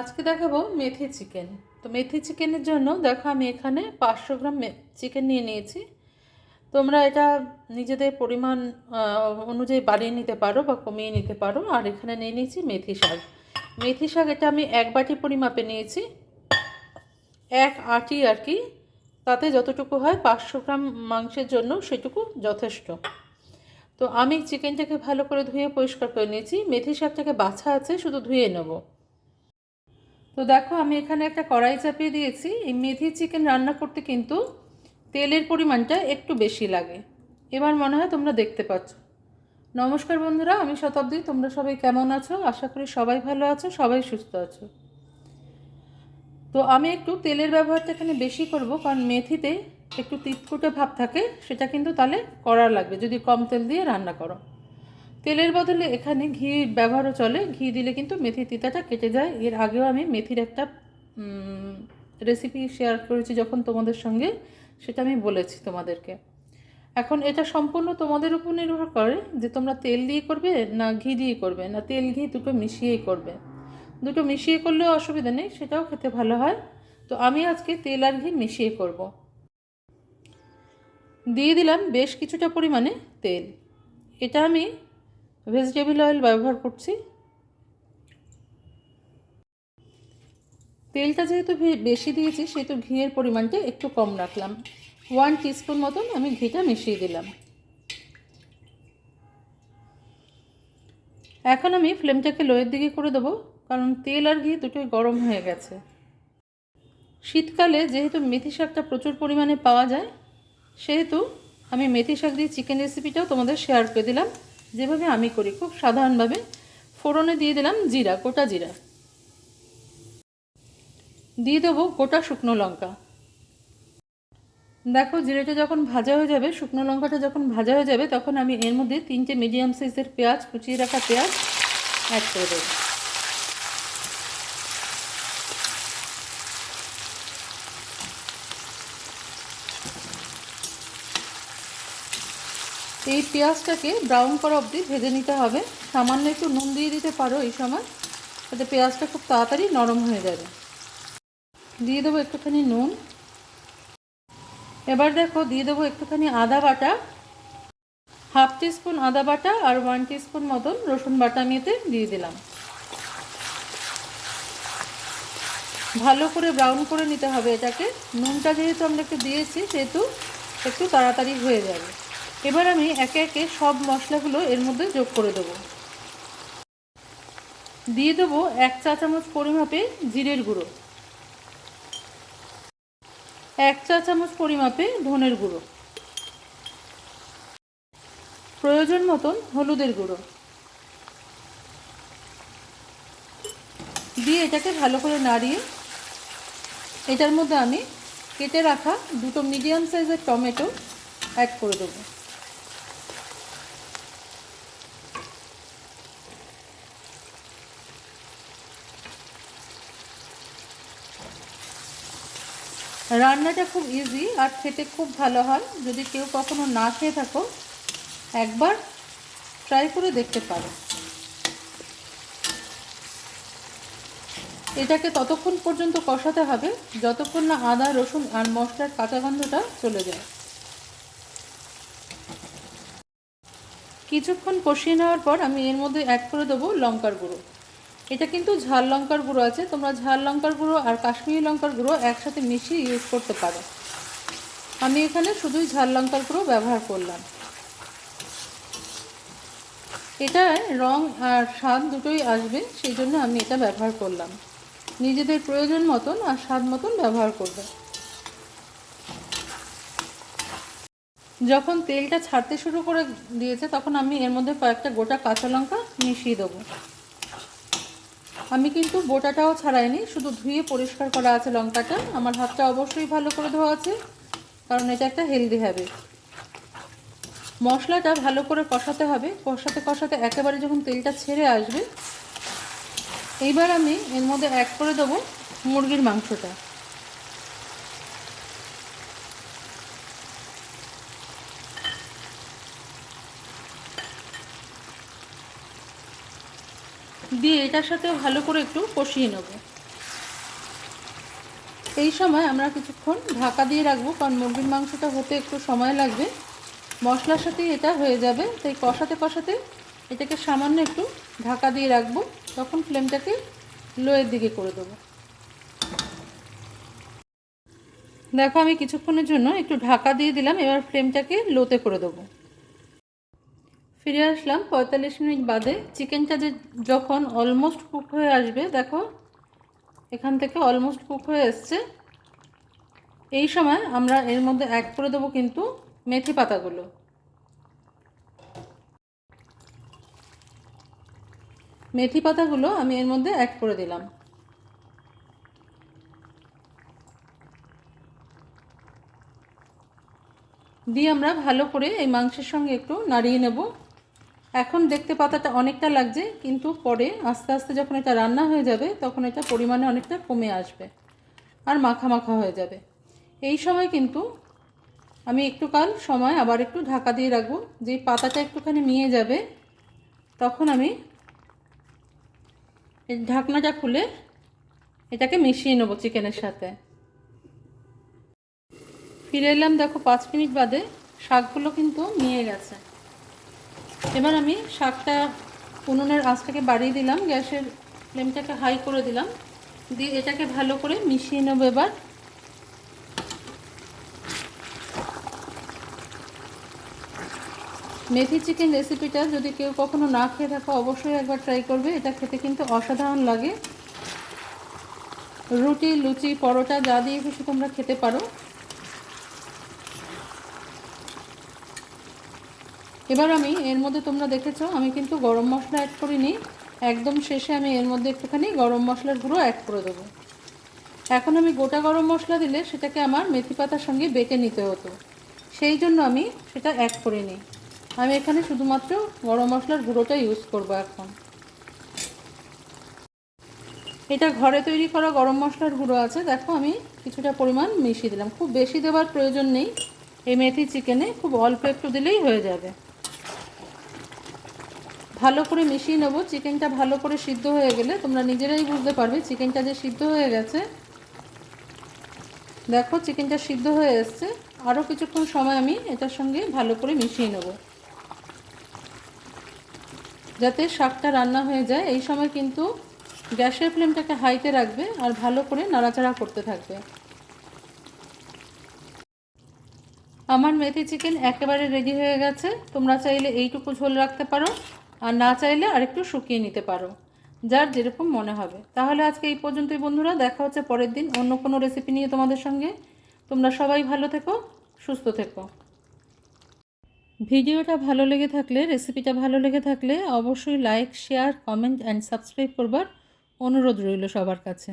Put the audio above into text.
আজকে দেখাবো মেথি চিকেন। তো মেথি চিকেনের জন্য দেখো আমি এখানে পাঁচশো গ্রাম চিকেন নিয়ে নিয়েছি। তোমরা এটা নিজেদের পরিমাণ অনুযায়ী বাড়িয়ে নিতে পারো বা কমিয়ে নিতে পারো। আর এখানে নিয়ে নিয়েছি মেথি শাক। মেথি শাক এটা আমি এক বাটি পরিমাপে নিয়েছি। এক আটি আর কি। তাতে যতটুকু হয় পাঁচশো গ্রাম মাংসের জন্য সেটুকু যথেষ্ট। তো আমি চিকেনটাকে ভালো করে ধুয়ে পরিষ্কার করে নিয়েছি। মেথি শাকটাকে বাছা আছে, শুধু ধুয়ে নেব। তো দেখো, আমি এখানে একটা কড়াই চাপিয়ে দিয়েছি। এই মেথি চিকেন রান্না করতে কিন্তু তেলের পরিমাণটা একটু বেশি লাগে। এবার মনে হয় তোমরা দেখতে পাচ্ছ। নমস্কার বন্ধুরা, আমি শতাব্দী। তোমরা সবাই কেমন আছো? আশা করি সবাই ভালো আছো, সবাই সুস্থ আছো। তো আমি একটু তেলের ব্যবহারটা এখানে বেশি করব, কারণ মেথিতে একটু তিতকুটে ভাব থাকে, সেটা কিন্তু তাহলে করার লাগবে। যদি কম তেল দিয়ে রান্না করো। তেলের বদলে এখানে ঘি ব্যবহারও চলে। ঘি দিলে কিন্তু মেথির তিতাটা কেটে যায়। এর আগেও আমি মেথির একটা রেসিপি শেয়ার করেছি যখন তোমাদের সঙ্গে, সেটা আমি বলেছি তোমাদেরকে। এখন এটা সম্পূর্ণ তোমাদের উপর নির্ভর করে যে তোমরা তেল দিয়ে করবে না ঘি দিয়ে করবে, না তেল ঘি দুটো মিশিয়েই করবে। দুটো মিশিয়ে করলেও অসুবিধা নেই, সেটাও খেতে ভালো হয়। তো আমি আজকে তেল আর ঘি মিশিয়ে করব। দিয়ে দিলাম বেশ কিছুটা পরিমাণে তেল। এটা আমি ভেজিটেবল অয়েল ব্যবহার করছি। তেলটা যেহেতু বেশি দিয়েছি, সেহেতু ঘিয়ের পরিমাণটা একটু কম রাখলাম। ওয়ান টিস্পুন মতন আমি ঘিটা মিশিয়ে দিলাম। এখন আমি ফ্লেমটাকে লোয়ের দিকে করে দেবো, কারণ তেল আর ঘি দুটোই গরম হয়ে গেছে। শীতকালে যেহেতু মেথি শাকটা প্রচুর পরিমাণে পাওয়া যায়, সেহেতু আমি মেথি শাক দিয়ে চিকেন রেসিপিটাও তোমাদের শেয়ার করে দিলাম। যেভাবে আমি করি, খুব সাধারণভাবে ফোড়নে দিয়ে দিলাম জিরা, গোটা জিরা। দিয়ে দেবো গোটা শুকনো লঙ্কা। দেখো, জিরেটা যখন ভাজা হয়ে যাবে, শুকনো লঙ্কাটা যখন ভাজা হয়ে যাবে, তখন আমি এর মধ্যে তিনটে মিডিয়াম সাইজের পেঁয়াজ, কুচিয়ে রাখা পেঁয়াজ অ্যাড করে দেবো। এই পেঁয়াজটাকে ব্রাউন করা অবধি ভেজে নিতে হবে। সামান্য একটু নুন দিয়ে দিতে পারো এই সময়। তাতে পেঁয়াজটা খুব তাড়াতাড়ি নরম হয়ে যাবে। দিয়ে দেবো একটুখানি নুন। এবার দেখো দিয়ে দেবো একটুখানি আদা বাটা। হাফ টিস্পুন আদা বাটা আর ওয়ান টিস্পুন মতন রসুন বাটা আমি এতে দিয়ে দিলাম। ভালো করে ব্রাউন করে নিতে হবে এটাকে। নুনটা যেহেতু আমরা একটু দিয়েছি, সেহেতু একটু তাড়াতাড়ি হয়ে যাবে। এবার আমি একে একে সব মশলাগুলো এর মধ্যে যোগ করে দেবো। দিয়ে দেবো এক চা চামচ পরিমাপে জিরের গুঁড়ো। এক চা চামচ পরিমাপে ধনের গুঁড়ো। প্রয়োজন মতন হলুদের গুঁড়ো। দিয়ে এটাকে ভালো করে নাড়িয়ে এটার মধ্যে আমি কেটে রাখা দুটো মিডিয়াম সাইজের টমেটো অ্যাড করে দেবো। রান্নাটা খুব ইজি আর খেতে খুব ভালো হয়। যদি কেউ কখনো না খেয়ে থাকো, একবার ট্রাই করে দেখতে পারো। এটাকে ততক্ষণ পর্যন্ত কষাতে হবে, যতক্ষণ না আদা, রসুন আর মশলার কাঁচা গন্ধটা চলে যায়। কিছুক্ষণ কষিয়ে নেওয়ার পর আমি এর মধ্যে অ্যাড করে দেবো লঙ্কার গুঁড়ো। এটা কিন্তু ঝাল লঙ্কার গুঁড়ো আছে। তোমরা ঝাল লঙ্কার গুঁড়ো আর কাশ্মীরি লঙ্কার গুঁড়ো একসাথে মিশিয়ে ইউজ করতে পারো। আমি এখানে শুধুই ঝাল লঙ্কার গুঁড়ো ব্যবহার করলাম। এটা রং আর স্বাদ দুটোই আসবে, সেই জন্য আমি এটা ব্যবহার করলাম। নিজেদের প্রয়োজন মতন আর স্বাদ মতন ব্যবহার করবে। যখন তেলটা ছাড়তে শুরু করে দিয়েছে, তখন আমি এর মধ্যে কয়েকটা গোটা কাঁচা লঙ্কা মিশিয়ে দেবো। আমি কিন্তু বোটাটাও ছাড়াইনি, শুধু ধুয়ে পরিষ্কার করা আছে লঙ্কাটা। আমার হাতটা অবশ্যই ভালো করে ধোয়া আছে, কারণ এটা একটা হেলদি হবে মশলাটা ভালো করে কষাতে হবে, কষাতে কষাতে একেবারে যখন তেলটা ছেড়ে আসবে, এইবার আমি এর মধ্যে অ্যাড করে দেবো মুরগির মাংসটা। দিয়ে এটার সাথে ভালো করে একটু কষিয়ে নেব। এই সময় আমরা কিছুক্ষণ ঢাকা দিয়ে রাখব, কারণ মুরগির মাংসটা হতে একটু সময় লাগবে। মশলার সাথেই এটা হয়ে যাবে, তাই কষাতে কষাতে এটাকে সামান্য একটু ঢাকা দিয়ে রাখব, তখন ফ্লেমটাকে লোয়ের দিকে করে দেবো। দেখো আমি কিছুক্ষণের জন্য একটু ঢাকা দিয়ে দিলাম, এবার ফ্লেমটাকে লোতে করে দেবো। ফিরে আসলাম পঁয়তাল্লিশ মিনিট বাদে। চিকেনটা যে যখন অলমোস্ট কুক হয়ে আসবে, দেখো, এখান থেকে অলমোস্ট কুক হয়ে এসছে। এই সময় আমরা এর মধ্যে অ্যাড করে দেবো কিন্তু মেথি পাতাগুলো। মেথি পাতাগুলো আমি এর মধ্যে অ্যাড করে দিলাম। দিয়ে আমরা ভালো করে এই মাংসের সঙ্গে একটু নাড়িয়ে নেব। এখন দেখতে পাতাটা অনেকটা লাগছে, কিন্তু পরে আস্তে আস্তে যখন এটা রান্না হয়ে যাবে, তখন এটা পরিমাণে অনেকটা কমে আসবে আর মাখা মাখা হয়ে যাবে। এই সময় কিন্তু আমি একটু কাল সময় আবার একটু ঢাকা দিয়ে রাখব। যে পাতাটা একটুখানি নিয়ে যাবে, তখন আমি এই ঢাকনাটা খুলে এটাকে মিশিয়ে নেব চিকেনের সাথে। ফিরে এলাম দেখো পাঁচ মিনিট বাদে, শাকগুলো কিন্তু নিয়ে গেছে। এবার আমি শাকটা উনুনের আঁচটাকে বাড়িয়ে দিলাম, গ্যাসের ফ্লেমটাকে হাই করে দিলাম। দিয়ে এটাকে ভালো করে মিশিয়ে নেব এবার। মেথি চিকেন রেসিপিটা যদি কেউ কখনো না খেয়ে থাকো, অবশ্যই একবার ট্রাই করবে। এটা খেতে কিন্তু অসাধারণ লাগে। রুটি, লুচি, পরোটা, যা দিয়ে খুশি তোমরা খেতে পারো। এবার আমি এর মধ্যে তোমরা দেখেছ, আমি কিন্তু গরম মশলা অ্যাড করিনি। একদম শেষে আমি এর মধ্যে একটুখানি গরম মশলার গুঁড়ো অ্যাড করে দেবো। এখন আমি গোটা গরম মশলা দিলে সেটাকে আমার মেথি পাতার সঙ্গে বেটে নিতে হতো। সেই জন্য আমি সেটা অ্যাড করিনি। আমি এখানে শুধুমাত্র গরম মশলার গুঁড়োটা ইউজ করব এখন। এটা ঘরে তৈরি করা গরম মশলার গুঁড়ো আছে, দেখো আমি কিছুটা পরিমাণ মিশিয়ে দিলাম। খুব বেশি দেওয়ার প্রয়োজন নেই। এই মেথি চিকেনে খুব অল্প একটু দিলেই হয়ে যাবে। ভালো করে মিশিয়ে নেব। চিকেনটা ভালো করে সিদ্ধ হয়ে গেলে তোমরা নিজেরাই বুঝতে পারবে চিকেনটা যে সিদ্ধ হয়ে গেছে। দেখো চিকেনটা সিদ্ধ হয়ে এসছে। আরও কিছুক্ষণ সময় আমি এটার সঙ্গে ভালো করে মিশিয়ে নেব। যাতে শাকটা রান্না হয়ে যায়। এই সময় কিন্তু গ্যাসের ফ্লেমটাকে হাইতে রাখবে আর ভালো করে নাড়াচাড়া করতে থাকবে। আমার মেথি চিকেন একেবারে রেডি হয়ে গেছে। তোমরা চাইলে এইটুকু ঝোল রাখতে পারো। আর না চাইলে আরেকটু শুকিয়ে নিতে পারো, যার যেরকম মনে হবে। তাহলে আজকে এই পর্যন্তই বন্ধুরা, দেখা হচ্ছে পরের দিন অন্য কোনো রেসিপি নিয়ে তোমাদের সঙ্গে। তোমরা সবাই ভালো থেকো, সুস্থ থেকো। ভিডিওটা ভালো লেগে থাকলে রেসিপিটা ভালো লেগে থাকলে অবশ্যই like share comment and subscribe করবার অনুরোধ রইল সবার কাছে।